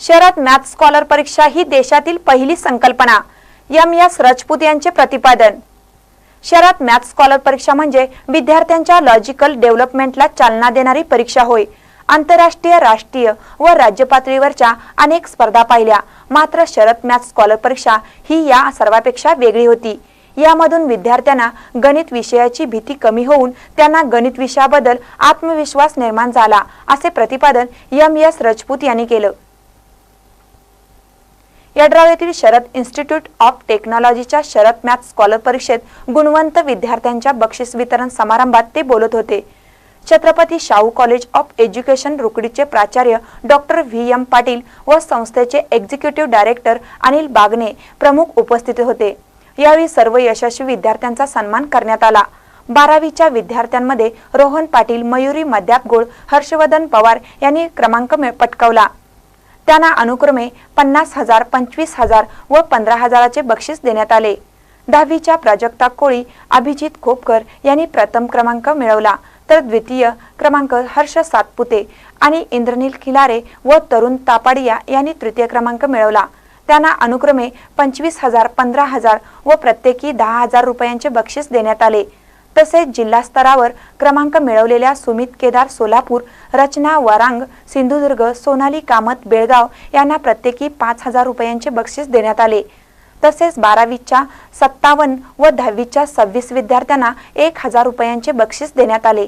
शहरात math scholar परीक्षा ही देशातील पहिली संकल्पना. एम एस राजपूत यांचे प्रतिपादन. शहरात मॅथ स्कॉलर परीक्षा म्हणजे विद्यार्थ्यांच्या लॉजिकल डेव्हलपमेंटला चालना देणारी परीक्षा होय. आंतरराष्ट्रीय राष्ट्रीय व राज्य पातळीवरच्या अनेक स्पर्धा पाहिल्या. मात्र शरद मॅथ स्कॉलर परीक्षा ही या सर्वापेक्षा वेगळी होती. यामधून विद्यार्थ्यांना गणित विषयाची भीती कमी होऊन त्यांना गणित विषयाबद्दल आत्मविश्वास निर्माण झाला असे प्रतिपादन एम एस राजपूत यांनी केलं. यड्राव येथील शरद इन्स्टिट्यूट ऑफ टेक्नॉलॉजीच्या शरद मॅथ स्कॉलर परीक्षेत गुणवंत विद्यार्थ्यांच्या बक्षीस वितरण समारंभात ते बोलत होते. Chhatrapati Shahu college of education रुकडीचे प्राचार्य डॉक्टर व्ही एम पाटील व संस्थेचे एक्झिक्युटिव्ह डायरेक्टर अनिल बागने प्रमुख उपस्थित होते. यावेळी सर्व यशस्वी विद्यार्थ्यांचा सन्मान करण्यात आला. बारावीच्या विद्यार्थ्यांमध्ये रोहन पाटील मयुरी मद्यापगोळ हर्षवर्धन पवार यांनी क्रमांक पटकावला. त्यांना अनुक्रमे पन्नास हजार पंचवीस हजार व पंधरा हजाराचे बक्षीस देण्यात आले. दहावीच्या प्राजक्ता कोळी अभिजित खोपकर यांनी प्रथम क्रमांक मिळवला तर द्वितीय क्रमांक हर्ष सातपुते आणि इंद्रनील खिलारे व तरुण तापाडिया यांनी तृतीय क्रमांक मिळवला. त्यांना अनुक्रमे पंचवीस हजार पंधरा हजार व प्रत्येकी दहा हजार रुपयांचे बक्षीस देण्यात आले. तसेच जिल्हा स्तरावर क्रमांक मिळवलेल्या सुमित केदार सोलापूर रचना वरांग सिंधुदुर्ग सोनाली कामत बेळगाव यांना प्रत्येकी पाच हजार रुपयांचे बक्षीस देण्यात आले. तसेच बारावीच्या सत्तावन्न व दहावीच्या सव्वीस विद्यार्थ्यांना एक हजार रुपयांचे बक्षीस देण्यात आले.